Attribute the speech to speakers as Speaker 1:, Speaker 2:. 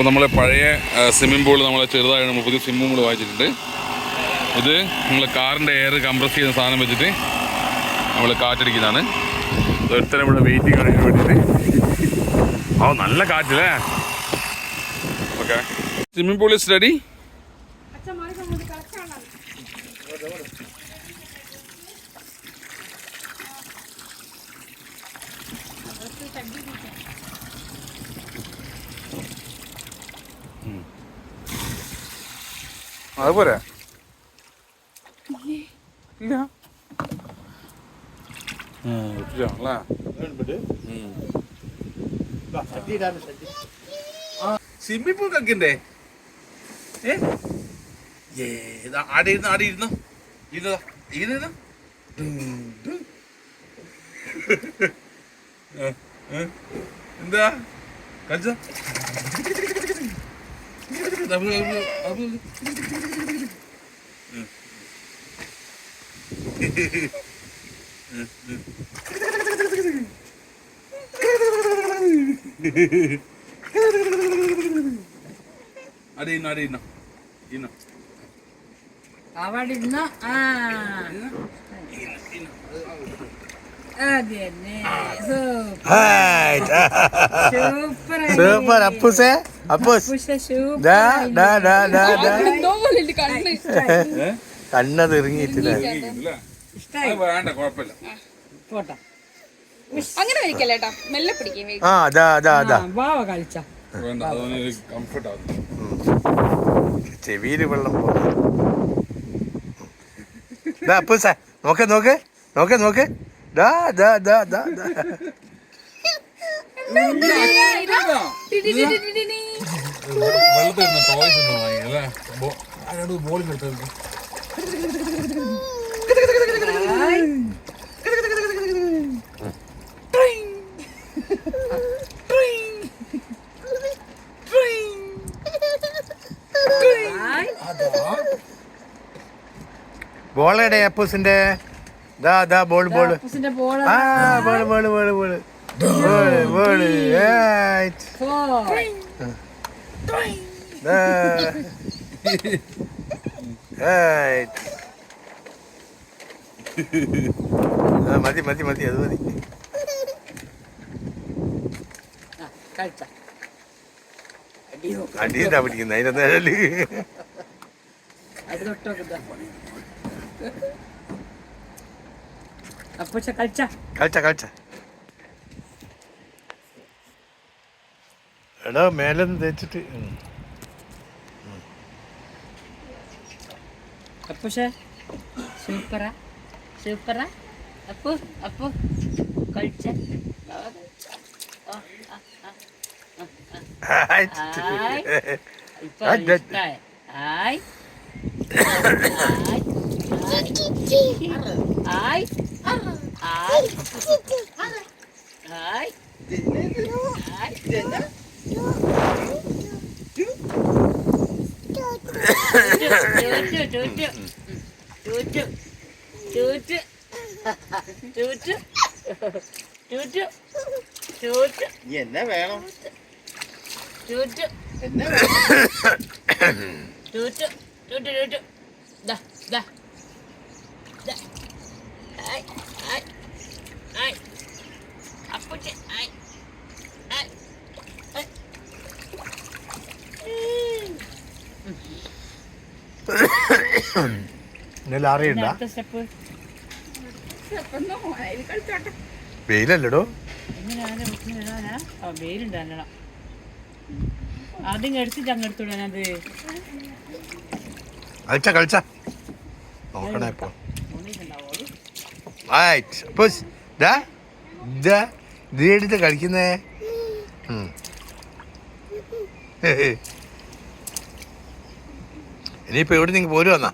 Speaker 1: അപ്പോൾ നമ്മളെ പഴയ സ്വിമ്മിംഗ് പൂൾ നമ്മളെ ചെറുതായിട്ട് നമ്മൾ പുതിയ സ്വിമ്മിംഗ് പൂൾ വാങ്ങിച്ചിട്ടുണ്ട്. ഇത് നമ്മൾ കാറിന്റെ എയർ കംപ്രസ് ചെയ്യുന്ന സാധനം വെച്ചിട്ട് നമ്മൾ കാറ്റടിക്കുന്നതാണ്. ഒരുത്തരം ഇവിടെ വെയിറ്റിംഗ് ആണ് വേണ്ടിയിട്ട്. ഓ നല്ല കാറ്റല്ലേ? Okay swimming pool is ready അതുപോലെ. ഇല്ല. അല്ലേ സ്വിമ്മിംഗ് പൂൾ കക്കിണ്ടേ? ഏ? ഏ ഇതാ ആടെ ഇരുന്ന് ആടെ ഇരുന്നോ. ഇരുന്നതാ ഇരുന്നതാ എന്താ? കഴിച്ച അടി ഇന്ന അടി ഇന്ന ഇന്ന.
Speaker 2: അവിടെ ഇരുന്നോ ആ. സൂപ്പർ.
Speaker 3: സൂപ്പർ. അപ്പൂസേ. അപ്പൂസ് ദാ ദാ ദാ ദാ ദാ. കണ്ണത് ഇറങ്ങിയിട്ടില്ല
Speaker 4: അങ്ങനെ മെല്ലെ പിടിക്കും
Speaker 3: ആ അതാ അതാ അതാ
Speaker 2: വാവ
Speaker 3: ചെവിയിൽ വെള്ളം അപ്പൂസേ നോക്ക് നോക്ക് നോക്ക് നോക്ക്. ദാ ദാ ദാ ദാ ദാ.
Speaker 1: വെള്ളത്തിൽ ഇരുന്ന ടോയ്സ് ഒന്നും വാങ്ങി അല്ലേ ആരോട് ബോളിംഗ് എടുത്തത്
Speaker 3: ബോളെടെ അപ്പൂസിന്റെ ദാ ദാ ബോൾ ബോൾ. ആ ball ball. Ball. Ball ball ball മതി മതി മതി അത് മതി അടിയുണ്ടാ പിടിക്കുന്നത് അതിന്റെ
Speaker 2: നിഴൽ കളിച്ച
Speaker 3: കളിച്ച എടാ മേലെ തേച്ചിട്ട്. ഉം.
Speaker 2: അപ്പൂച്ച സൂപ്പറാ സൂപ്പറാ അപ്പു അപ്പു കളിച്ച
Speaker 3: ഹായ്.
Speaker 2: ഹായ്. ഇപ്പൊ
Speaker 3: ആ, ദേ- എന്നെ വേണം? എന്നെ
Speaker 2: ടൂറ്റു
Speaker 3: ഇന്ന് ലാറി ഉണ്ടാ വെയിലല്ലടോ.
Speaker 2: ആദ്യം എടുത്തിട്ട്
Speaker 3: കളിച്ച കളിച്ച. നോക്കണേ ഇപ്പൊ. ഇത് എടുത്ത് കളിക്കുന്നേ. ഇനിയിപ്പോ എവിടെ നിങ്ങൾ പോരുവന്നാ